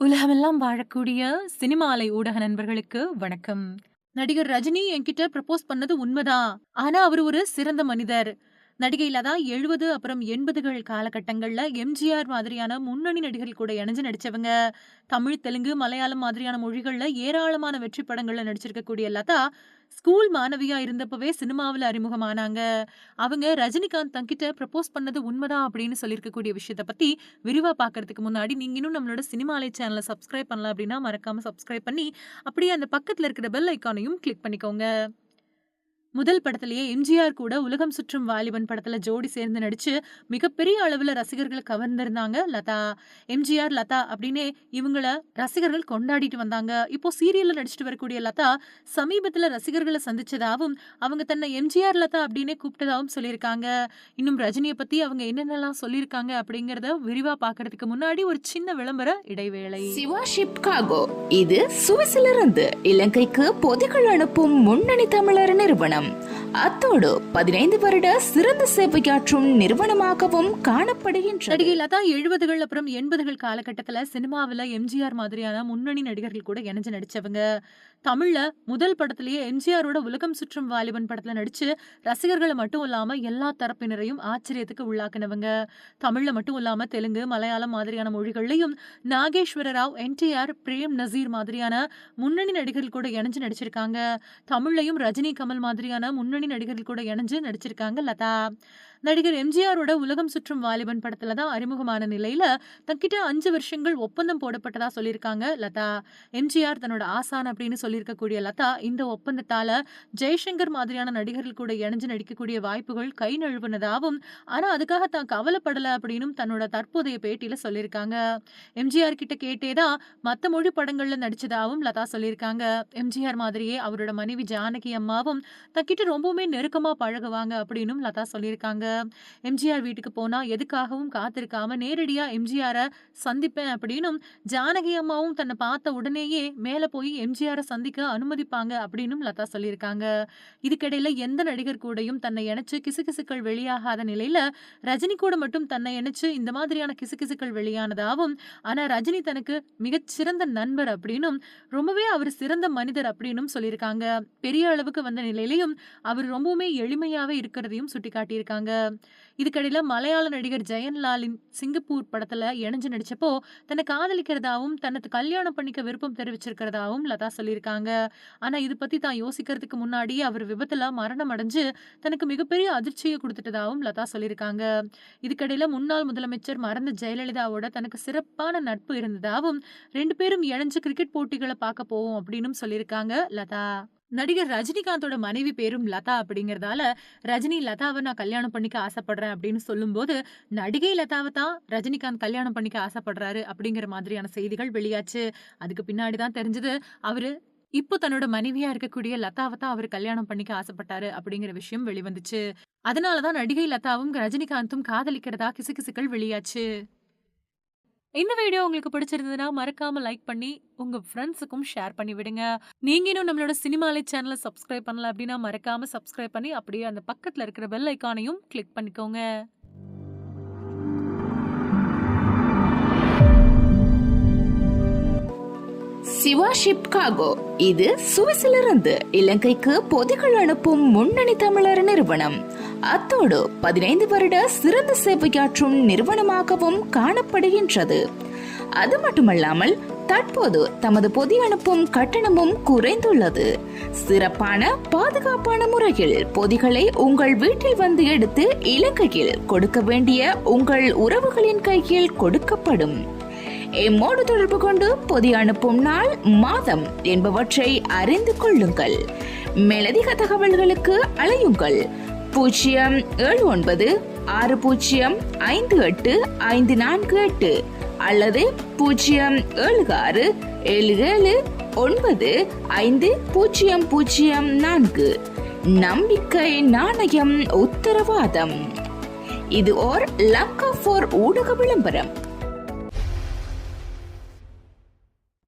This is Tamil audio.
உலகமெல்லாம் வாழக்கூடிய சினிமாலை ஊடக நண்பர்களுக்கு வணக்கம். நடிகர் ரஜினி என்கிட்ட ப்ரப்போஸ் பண்ணது உண்மைதான் ஆனா அவர் ஒரு சிறந்த மனிதர். நடிகை லதா 70 அப்புறம் 80கள் காலகட்டங்கள்ல எம்ஜிஆர் மாதிரியான முன்னணி நடிகர்கள் கூட இணைஞ்சு நடிச்சவங்க. தமிழ், தெலுங்கு, மலையாளம் மாதிரியான மொழிகள்ல ஏராளமான வெற்றி படங்கள்ல நடிச்சிருக்கக்கூடிய லதா, ஸ்கூல் மாணவியா இருந்தப்பவே சினிமாவில் அறிமுகமானாங்க. அவங்க ரஜினிகாந்த் தங்கிட்ட ப்ரப்போஸ் பண்ணது உண்மைதான் அப்படின்னு சொல்லியிருக்கக்கூடிய விஷயத்த பத்தி விரிவா பார்க்கறதுக்கு முன்னாடி, நீங்க இன்னும் நம்மளோட சினிமாலை சேனலை சப்ஸ்கிரைப் பண்ணல அப்படின்னா, மறக்காம சப்ஸ்கிரைப் பண்ணி, அப்படியே அந்த பக்கத்துல இருக்கிற பெல் ஐக்கானையும் கிளிக் பண்ணிக்கோங்க. முதல் படத்திலேயே எம்ஜிஆர் கூட உலகம் சுற்றும் வாலிபன் படத்துல ஜோடி சேர்ந்து நடிச்சு, மிகப்பெரிய அளவுல ரசிகர்களை கவர்ந்திருந்தாங்க லதா. எம்ஜிஆர், லதா அப்படின்னே இவங்கள ரசிகர்கள் கொண்டாடிட்டு வந்தாங்க. இப்போ சீரியல்ல நடிச்சிட்டு வரக்கூடிய லதா, சமீபத்துல ரசிகர்களை சந்திச்சதாகவும் அவங்க தன்னை எம்ஜிஆர் லதா அப்படின்னே கூப்பிட்டதாகவும் சொல்லியிருக்காங்க. இன்னும் ரஜினியை பத்தி அவங்க என்னென்னலாம் சொல்லியிருக்காங்க அப்படிங்கிறத விரிவா பார்க்கறதுக்கு முன்னாடி ஒரு சின்ன விளம்பர இடைவேளை. சிவா ஷிப் காகோ இது சுவிஸிலிருந்து இலங்கைக்கு பொதிகள் அனுப்பும் முன்னணி தமிழர் நிறுவனம் Ивановна. அத்தோடு பதினைந்து வருட சிறந்த சேவையாற்றும் நிறுவனமாகவும் காணப்படுகின்ற நடிகை லதா 70கள் அப்புறம் 80கள் காலகட்டத்துல சினிமாவில் எம்ஜிஆர் மாதிரியான முன்னணி நடிகர்கள் கூட இணைஞ்சு நடிச்சவங்க. தமிழ்ல முதல் படத்திலேயே எம்ஜிஆரோட உலகம் சுற்றும் வாலிபன் படத்துல நடிச்சு, ரசிகர்களை மட்டும் இல்லாம எல்லா தரப்பினரையும் ஆச்சரியத்துக்கு உள்ளாக்குனவங்க. தமிழ்ல மட்டும் இல்லாம தெலுங்கு, மலையாளம் மாதிரியான மொழிகள்லையும் நாகேஸ்வர ராவ், என்டிஆர், பிரேம் நசீர் மாதிரியான முன்னணி நடிகர்கள் கூட இணைஞ்சு நடிச்சிருக்காங்க. தமிழ்லையும் ரஜினி, கமல் மாதிரியான முன்னணி நடிகர்கள் கூட இணைஞ்சு நடிச்சிருக்காங்க லதா. நடிகர் எம்ஜிஆரோட உலகம் சுற்றும் வாலிபன் படத்துல தான் அறிமுகமான நிலையில, தன்கிட்ட அஞ்சு வருஷங்கள் ஒப்பந்தம் போடப்பட்டதா சொல்லியிருக்காங்க லதா. எம்ஜிஆர் தன்னோட ஆசான் அப்படின்னு சொல்லியிருக்கக்கூடிய லதா, இந்த ஒப்பந்தத்தால ஜெய்சங்கர் மாதிரியான நடிகர்கள் கூட இணைஞ்சு நடிக்கக்கூடிய வாய்ப்புகள் கை நழுவுனதாகவும் ஆனா அதுக்காக தான் கவலைப்படல அப்படின்னும் தன்னோட தற்போதைய பேட்டியில சொல்லியிருக்காங்க. எம்ஜிஆர் கிட்ட கேட்டே தான் மத்த மொழி படங்கள்ல நடிச்சதாகவும் லதா சொல்லியிருக்காங்க. எம்ஜிஆர் மாதிரியே அவரோட மனைவி ஜானகி அம்மாவும் தக்கிட்ட ரொம்பவுமே நெருக்கமா பழகுவாங்க அப்படின்னும் லதா சொல்லியிருக்காங்க. எம்ஜிஆர் வீட்டுக்கு போனா எதுக்காகவும் காத்திருக்காம நேரடியா எம்ஜிஆரை சந்திப்பேன் அப்படின்னும், ஜானகி அம்மாவும் தன்னை பார்த்த உடனேயே மேல போய் எம்ஜிஆரை சந்திக்க அனுமதிப்பாங்க அப்படின்னும் லதா சொல்லியிருக்காங்க. இதுக்கிடையில எந்த நடிகர் கூடயும் தன்னை இணைச்சு கிசுகிசுக்கள் வெளியாகாத நிலையில, ரஜினி கூட மட்டும் தன்னை இணைச்சு இந்த மாதிரியான கிசுகிசுக்கள் வெளியானதாகவும் ஆனா ரஜினி தனக்கு மிகச்சிறந்த நண்பர் அப்படின்னும், ரொம்பவே அவர் சிறந்த மனிதர் அப்படின்னும் சொல்லியிருக்காங்க. பெரிய அளவுக்கு வந்த நிலையிலையும் அவர் ரொம்பவுமே எளிமையாவே இருக்கிறதையும் சுட்டிக்காட்டியிருக்காங்க. இதுக்கடையில் மலையாள நடிகர் ஜெயன்லாலின் சிங்கப்பூர் படத்தில் இணைஞ்சு நடிச்சப்போ, தன்னை காதலிக்கிறதாவும், தனது கல்யாணம் பண்ணிக்க விருப்பம் தெரிவிச்சிருக்கிறதாவும் லதா சொல்லியிருக்காங்க. ஆனால் இது பற்றி தான் யோசிக்கிறதுக்கு முன்னாடியே அவர் விபத்தில் மரணம் அடைஞ்சு, தனக்கு மிகப்பெரிய அதிர்ச்சியை கொடுத்துட்டதாகவும் லதா சொல்லியிருக்காங்க. இதுக்கடையில் முன்னாள் முதலமைச்சர் மறந்த ஜெயலலிதாவோட தனக்கு சிறப்பான நட்பு இருந்ததாகவும் ரெண்டு பேரும் இணைஞ்சு கிரிக்கெட் போட்டிகளை பார்க்க போவோம் அப்படின்னும் சொல்லியிருக்காங்க லதா. நடிகர் ரஜினிகாந்தோட மனைவி பேரும் லதா அப்படிங்கிறதால, ரஜினி லதாவ நான் கல்யாணம் பண்ணிக்க ஆசைப்படுறேன் அப்படின்னு சொல்லும்போது, நடிகை லதாவை தான் ரஜினிகாந்த் கல்யாணம் பண்ணிக்க ஆசைப்படுறாரு அப்படிங்கிற மாதிரியான செய்திகள் வெளியாச்சு. அதுக்கு பின்னாடி தான் தெரிஞ்சது, அவரு இப்போ தன்னோட மனைவியா இருக்கக்கூடிய லதாவை தான் அவர் கல்யாணம் பண்ணிக்க ஆசைப்பட்டாரு அப்படிங்கிற விஷயம் வெளிவந்துச்சு. அதனால தான் நடிகை லதாவும் ரஜினிகாந்தும் காதலிக்கிறதா கிசுகிசுக்கள் வெளியாச்சு. இந்த வீடியோ உங்களுக்கு பிடிச்சிருந்ததுன்னா மறக்காம லைக் பண்ணி, உங்க ஃப்ரெண்ட்ஸுக்கும் ஷேர் பண்ணி விடுங்க. நீங்க இன்னும் நம்மளோட சினிமாலை சேனலை சப்ஸ்கிரைப் பண்ணல அப்படின்னா, மறக்காம சப்ஸ்கிரைப் பண்ணி, அப்படியே அந்த பக்கத்துல இருக்கிற பெல் ஐக்கானையும் கிளிக் பண்ணிக்கோங்க. சிவா ஷிப்காகோ இது சுவிஸிலிருந்து இலங்கைக்கு பொதிகள் அனுப்பும் முன்னணி தமிழர் நிறுவனம் அத்தோடு பதினைந்து வருட சிறந்த சேவையாற்றும் நிறுவனமாகவும் காணப்படுகின்றது. அது மட்டுமல்லாமல் தற்போது தமது பொதி அனுப்பும் கட்டணமும் குறைந்துள்ளது. சிறப்பான பாதுகாப்பான முறையில் பொதிகளை உங்கள் வீட்டில் வந்து எடுத்து இலங்கையில் கொடுக்க வேண்டிய உங்கள் உறவுகளின் கையில் கொடுக்கப்படும். எம்மோடு தொடர்பு கொண்டு பொதி அனுப்பும் நாள், மாதம் என்பவற்றை அறிந்து கொள்ளுங்கள். மேலதிக தகவல்களுக்கு அழையுங்கள் பூஜ்ஜியம் ஏழு ஒன்பது ஆறு பூஜ்ஜியம் ஐந்து எட்டு ஐந்து நான்கு எட்டு அல்லது பூஜ்ஜியம் ஏழு ஆறு ஏழு ஏழு ஒன்பது ஐந்து பூஜ்ஜியம் பூஜ்ஜியம் நான்கு. நம்பிக்கை நாணயம் உத்தரவாதம். இது ஓர் லக்கா ஃபோர் ஊடக விளம்பரம்.